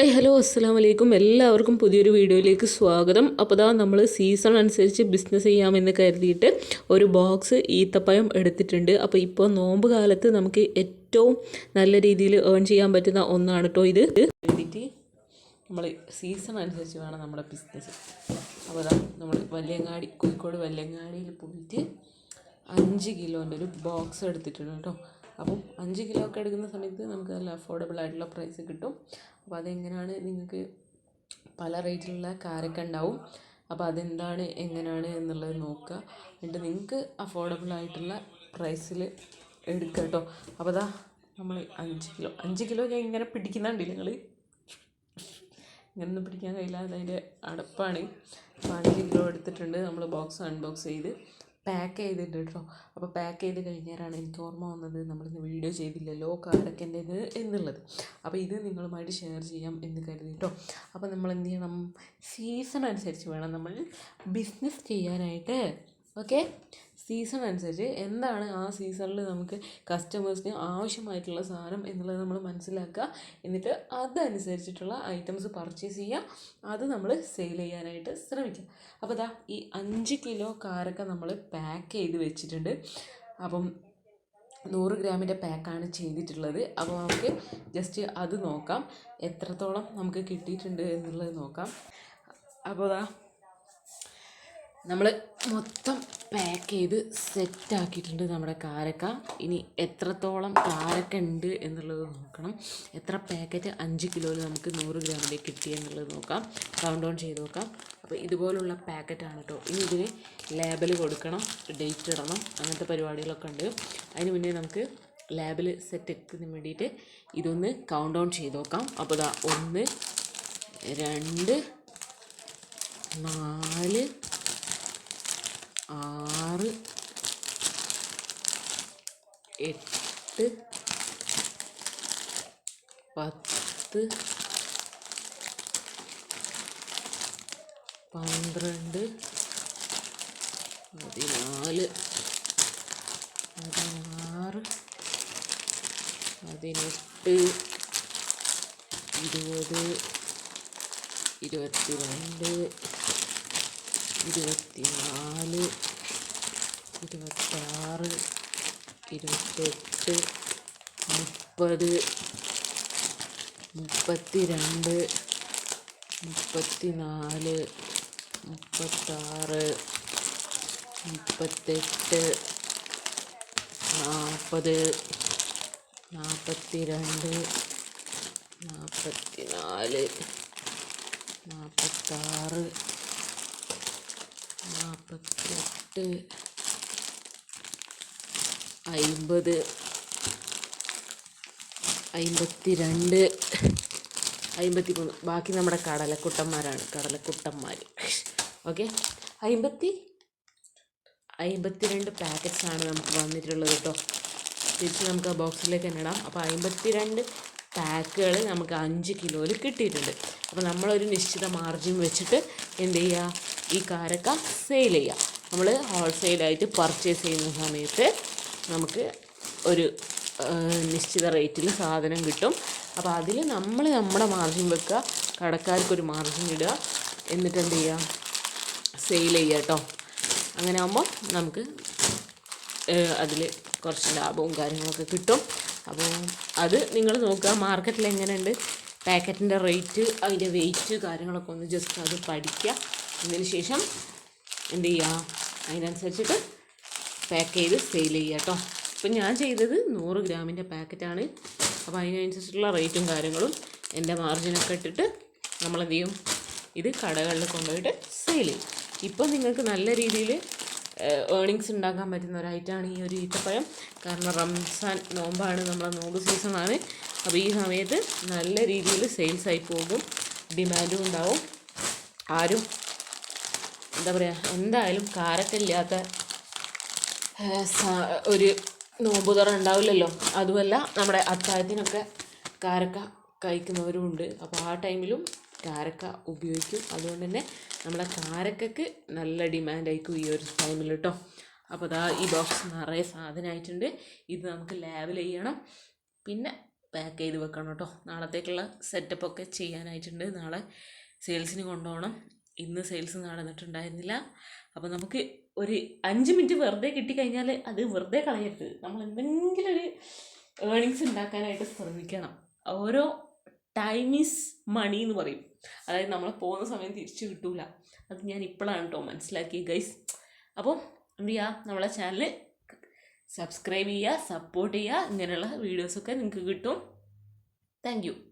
I hello അസ്സാം വലൈക്കും എല്ലാവർക്കും പുതിയൊരു വീഡിയോയിലേക്ക് സ്വാഗതം. അപ്പോൾ ദാ നമ്മൾ സീസൺ അനുസരിച്ച് ബിസിനസ് ചെയ്യാമെന്ന് കരുതിയിട്ട് ഒരു ബോക്സ് ഈത്തപ്പഴം എടുത്തിട്ടുണ്ട്. അപ്പോൾ ഇപ്പോൾ നോമ്പ് കാലത്ത് നമുക്ക് ഏറ്റവും നല്ല രീതിയിൽ ഏൺ ചെയ്യാൻ പറ്റുന്ന ഒന്നാണ് കേട്ടോ ഇത്. വേണ്ടിയിട്ട് നമ്മൾ സീസൺ അനുസരിച്ച് വേണം നമ്മുടെ ബിസിനസ് അപ്പോൾ ദാ നമ്മൾ വല്യങ്ങാടി കോഴിക്കോട് വല്യങ്ങാടിയിൽ പോയിട്ട് അഞ്ച് കിലോന്റെ ഒരു ബോക്സ് എടുത്തിട്ടുണ്ട് കേട്ടോ അപ്പം അഞ്ച് കിലോ ഒക്കെ എടുക്കുന്ന സമയത്ത് നമുക്ക് നല്ല അഫോർഡബിൾ ആയിട്ടുള്ള പ്രൈസ് കിട്ടും. അപ്പോൾ അതെങ്ങനെയാണ് നിങ്ങൾക്ക് പല റേറ്റിലുള്ള കാരൊക്കെ ഉണ്ടാവും. അപ്പോൾ അതെന്താണ് എങ്ങനെയാണ് എന്നുള്ളത് നോക്കുക. എന്നിട്ട് നിങ്ങൾക്ക് അഫോർഡബിൾ ആയിട്ടുള്ള പ്രൈസിൽ എടുക്കുക കേട്ടോ. അപ്പോൾ അതാ നമ്മൾ അഞ്ച് കിലോ അഞ്ച് കിലോ ഞാൻ ഇങ്ങനെ പിടിക്കുന്നുണ്ട് നിങ്ങൾ ഇങ്ങനൊന്നും പിടിക്കാൻ കഴിയില്ല. അതതിന്റെ അടപ്പാണ്. അപ്പോൾ അഞ്ച് കിലോ എടുത്തിട്ടുണ്ട്. നമ്മൾ ബോക്സ് അൺബോക്സ് ചെയ്ത് പാക്ക് ചെയ്തിട്ടുണ്ട് കേട്ടോ. അപ്പോൾ പാക്ക് ചെയ്ത് കഴിഞ്ഞാലാണ് എനിക്ക് ഓർമ്മ വന്നത് നമ്മളിന്ന് വീഡിയോ ചെയ്തില്ലല്ലോ കാർഡൊക്കെ എന്റേത് എന്നുള്ളത്. അപ്പോൾ ഇത് നിങ്ങളുമായിട്ട് ഷെയർ ചെയ്യാം എന്ന് കരുതി കേട്ടോ അപ്പോൾ നമ്മൾ എന്ത് ചെയ്യണം? സീസൺ അനുസരിച്ച് വേണം നമ്മൾ ബിസിനസ് ചെയ്യാനായിട്ട്. ഓക്കെ? സീസൺ അനുസരിച്ച് എന്താണ് ആ സീസണിൽ നമുക്ക് കസ്റ്റമേഴ്സിന് ആവശ്യമായിട്ടുള്ള സാധനം എന്നുള്ളത് നമ്മൾ മനസ്സിലാക്കുക. എന്നിട്ട് അതനുസരിച്ചിട്ടുള്ള ഐറ്റംസ് പർച്ചേസ് ചെയ്യുക. അത് നമ്മൾ സെയിൽ ചെയ്യാനായിട്ട് ശ്രമിക്കുക. അപ്പോൾ ദാ ഈ അഞ്ച് കിലോ കാരക്ക നമ്മൾ പാക്ക് ചെയ്ത് വെച്ചിട്ടുണ്ട്. അപ്പം നൂറ് ഗ്രാമിന്റെ പാക്കാണ് ചെയ്തിട്ടുള്ളത്. അപ്പോൾ നമുക്ക് ജസ്റ്റ് അത് നോക്കാം. എത്രത്തോളം നമുക്ക് കിട്ടിയിട്ടുണ്ട് എന്നുള്ളത് നോക്കാം. അപ്പോൾ ദാ നമ്മൾ മൊത്തം പാക്ക് ചെയ്ത് സെറ്റ് ആക്കിയിട്ടുണ്ട് നമ്മുടെ കാരക്ക. ഇനി എത്രത്തോളം കാരക്ക ഉണ്ട് എന്നുള്ളത് നോക്കണം. എത്ര പാക്കറ്റ് അഞ്ച് കിലോയിൽ നമുക്ക് നൂറ് ഗ്രാമിന്റെ കിട്ടി എന്നുള്ളത് നോക്കാം. കൗണ്ട് ഓൺ ചെയ്ത് നോക്കാം. അപ്പോൾ ഇതുപോലുള്ള പാക്കറ്റാണ് കേട്ടോ ഇനി ഇതിന് ലേബൽ കൊടുക്കണം ഡേറ്റ് ഇടണം അങ്ങനത്തെ പരിപാടികളൊക്കെ ഉണ്ട്. അതിന് മുന്നേ നമുക്ക് ലേബൽ സെറ്റ് എത്തുന്നതിന് വേണ്ടിയിട്ട് ഇതൊന്ന് കൗണ്ട് ഡൗൺ ചെയ്ത് നോക്കാം. അപ്പോൾ ഇതാ ഒന്ന് രണ്ട് നാല് ആറ് എട്ട് പത്ത് പന്ത്രണ്ട് പതിനാല് പതിനാറ് പതിനെട്ട് ഇരുപത് ഇരുപത്തി രണ്ട് ഇരുപത്തി ഇരുപത്തിനാല് ഇരുപത്താറ് ഇരുപത്തെട്ട് മുപ്പത് മുപ്പത്തി രണ്ട് മുപ്പത്തി നാല് മുപ്പത്താറ് മുപ്പത്തെട്ട് നാൽപ്പത് നാൽപ്പത്തി രണ്ട് നാൽപ്പത്തി നാല് നാൽപ്പത്താറ് നാൽപ്പത്തെട്ട് അയിമ്പത്. അയിമ്പത്തി രണ്ട് അയിമ്പത്തി മൂന്ന് ബാക്കി നമ്മുടെ കടലക്കുട്ടന്മാരാണ്. കടലക്കുട്ടന്മാർ ഓക്കെ? അയിമ്പത്തി? അയിമ്പത്തി രണ്ട് പാക്കറ്റ്സ് ആണ് നമുക്ക് വന്നിട്ടുള്ളത് കേട്ടോ തിരിച്ച് നമുക്ക് ആ ബോക്സിലേക്ക് തന്നെ ഇടാം. അപ്പോൾ അയിമ്പത്തി രണ്ട് പാക്കുകൾ നമുക്ക് അഞ്ച് കിലോയിൽ കിട്ടിയിട്ടുണ്ട്. അപ്പോൾ നമ്മളൊരു നിശ്ചിത മാർജിൻ വെച്ചിട്ട് എന്ത് ചെയ്യുക ഈ കാരക്ക സെയിൽ ചെയ്യുക നമ്മൾ ഹോൾസെയിലായിട്ട് പർച്ചേസ് ചെയ്യുന്ന സമയത്ത് നമുക്ക് ഒരു നിശ്ചിത റേറ്റിൽ സാധനം കിട്ടും. അപ്പോൾ അതിൽ നമ്മൾ നമ്മുടെ മാർജിൻ വെക്കുക കടക്കാർക്കൊരു മാർജിൻ ഇടുക. എന്നിട്ട് എന്ത് ചെയ്യുക സെയിൽ ചെയ്യുക കേട്ടോ അങ്ങനെ ആകുമ്പോൾ നമുക്ക് അതിൽ കുറച്ച് ലാഭവും കാര്യങ്ങളൊക്കെ കിട്ടും. അപ്പോൾ അത് നിങ്ങൾ നോക്കുക മാർക്കറ്റിൽ എങ്ങനെയുണ്ട് പാക്കറ്റിന്റെ റേറ്റ് അതിന്റെ വെയിറ്റ് കാര്യങ്ങളൊക്കെ ഒന്ന് ജസ്റ്റ് അത് പഠിക്കുക അതിന് ശേഷം എന്ത് ചെയ്യുക അതിനനുസരിച്ചിട്ട് പാക്ക് ചെയ്ത് സെയിൽ ചെയ്യുക കേട്ടോ ഇപ്പം ഞാൻ ചെയ്തത് നൂറ് ഗ്രാമിന്റെ പാക്കറ്റാണ്. അപ്പോൾ അതിനനുസരിച്ചുള്ള റേറ്റും കാര്യങ്ങളും എന്റെ മാർജിനൊക്കെ ഇട്ടിട്ട് നമ്മളെന്ത് ചെയ്യും? ഇത് കടകളിൽ കൊണ്ടുപോയിട്ട് സെയിൽ ചെയ്യും. ഇപ്പം നിങ്ങൾക്ക് നല്ല രീതിയിൽ ഏണിങ്സ് ഉണ്ടാക്കാൻ പറ്റുന്ന ഒരു ഐറ്റമാണ് ഈ ഒരു ഈത്തപ്പഴം. കാരണം റംസാൻ നോമ്പാണ് നമ്മളെ നോമ്പ് സീസണാണ് അപ്പോൾ ഈ സമയത്ത് നല്ല രീതിയിൽ സെയിൽസ് ആയി പോകും. ഡിമാൻഡും ഉണ്ടാവും. ആരും എന്താ പറയുക എന്തായാലും കാരക്കില്ലാത്ത ഒരു നോമ്പുതറ ഉണ്ടാവില്ലല്ലോ. അതുമല്ല നമ്മുടെ അത്താഴത്തിനൊക്കെ കാരക്ക കഴിക്കുന്നവരുമുണ്ട്. അപ്പോൾ ആ ടൈമിലും കാരക്ക ഉപയോഗിക്കും. അതുകൊണ്ട് തന്നെ നമ്മുടെ കാരക്കക്ക് നല്ല ഡിമാൻഡായിരിക്കും ഈ ഒരു ടൈമിൽ കേട്ടോ അപ്പോൾ അതാ ഈ ബോക്സ് നിറയെ സാധനമായിട്ടുണ്ട് ഇത് നമുക്ക് ലാബിൽ ചെയ്യണം. പിന്നെ പാക്ക് ചെയ്ത് വെക്കണം കേട്ടോ നാളത്തേക്കുള്ള സെറ്റപ്പൊക്കെ ചെയ്യാനായിട്ടുണ്ട്. നാളെ സെയിൽസിന് കൊണ്ടുപോകണം. ഇന്ന് സെയിൽസ് നടന്നിട്ടുണ്ടായിരുന്നില്ല അപ്പോൾ നമുക്ക് ഒരു അഞ്ച് മിനിറ്റ് വെറുതെ കിട്ടിക്കഴിഞ്ഞാൽ അത് വെറുതെ കളയരുത്. നമ്മൾ എന്തെങ്കിലും ഒരു ഏണിങ്സ് ഉണ്ടാക്കാനായിട്ട് ശ്രമിക്കണം. ഓരോ ടൈം ഈസ് മണി എന്ന് പറയും. അതായത് നമ്മൾ പോകുന്ന സമയം തിരിച്ചു കിട്ടൂല. അത് ഞാൻ ഇപ്പോഴാണ് കേട്ടോ മനസ്സിലാക്കി ഗൈസ് അപ്പോൾ എന്ത് ചെയ്യുക നമ്മളെ ചാനൽ സബ്സ്ക്രൈബ് ചെയ്യുക സപ്പോർട്ട് ചെയ്യുക ഇങ്ങനെയുള്ള വീഡിയോസൊക്കെ നിങ്ങൾക്ക് കിട്ടും. താങ്ക്